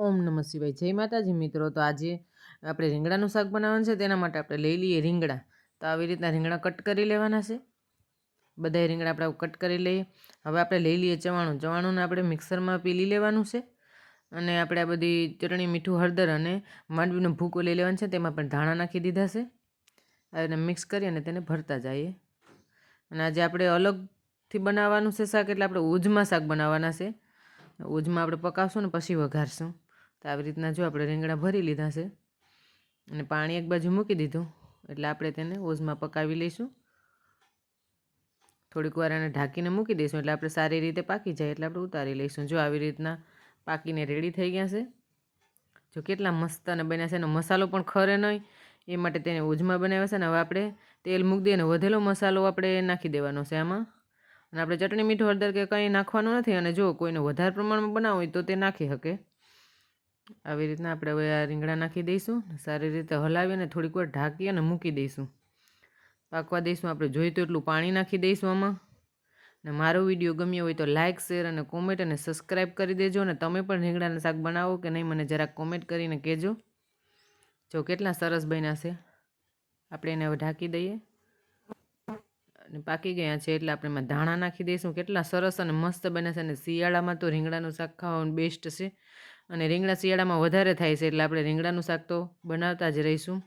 ઓમ નમઃ શિવાય. જય માતાજી મિત્રો, તો આજે આપણે રીંગણાનું શાક બનાવવાનું છે, તેના માટે આપણે લઈ લઈએ રીંગણા. તો આવી રીતના રીંગણા કટ કરી લેવાના છે. બધા રીંગણા આપણે કટ કરી લઈએ. હવે આપણે લઈ લઈએ ચવાણું. ચવાણુંને આપણે મિક્સરમાં પીલી લેવાનું છે અને આપણે આ બધી ચટણી, મીઠું, હળદર અને માંડવીનો ભૂકો લઈ લેવાનો છે, તેમાં પણ ધાણા નાખી દીધા છે. આવી મિક્સ કરી અને તેને ભરતા જઈએ. અને આજે આપણે અલગથી બનાવવાનું છે શાક, એટલે આપણે ઉજમાં શાક બનાવવાના છે. ઉજમાં આપણે પકાવશું ને પછી વઘારશું. તો આવી રીતના જો આપણે રીંગણા ભરી લીધા છે અને પાણી એક બાજુ મૂકી દીધું, એટલે આપણે તેને ઓઝમાં પકાવી લઈશું. થોડીક વાર એને ઢાંકીને મૂકી દઈશું, એટલે આપણે સારી રીતે પાકી જાય, એટલે આપણે ઉતારી લઈશું. જો આવી રીતના પાકીને રેડી થઈ ગયા છે, જો કેટલા મસ્ત અને બન્યા છે. એનો મસાલો પણ ખરે નહીં, એ માટે તેને ઓજમાં બનાવ્યા છે. ને હવે આપણે તેલ મૂકી દઈએ અને વધેલો મસાલો આપણે નાખી દેવાનો છે આમાં. અને આપણે ચટણી મીઠું હળદર કે કંઈ નાખવાનું નથી, અને જો કોઈને વધારે પ્રમાણમાં બનાવવું હોય તો તે નાખી શકે. આવી રીતના આપણે હવે આ રીંગણા નાખી દઈશું સારી રીતે હલાવી અને થોડીક વાર ઢાંકી અને મૂકી દઈશું. પાકવા દઈશું આપણે જોઈતું એટલું પાણી નાખી દઈશું આમાં. ને મારો વીડિયો ગમ્યો હોય તો લાઇક શેર અને કોમેન્ટ અને સબસ્ક્રાઈબ કરી દેજો અને તમે પણ રીંગણાનું શાક બનાવો કે નહીં મને જરાક કોમેન્ટ કરીને કહેજો. જો કેટલા સરસ બન્યા છે. આપણે એને હવે ઢાંકી દઈએ. અને પાકી ગયા છે એટલે આપણે એમાં ધાણા નાખી દઈશું. કેટલા સરસ અને મસ્ત બને છે અને શિયાળામાં તો રીંગણાનું શાક ખાવાનું બેસ્ટ છે. અને રીંગણા શિયાળામાં વધારે થાય છે એટલે આપણે રીંગણાનું શાક તો બનાવતા જ રહીશું.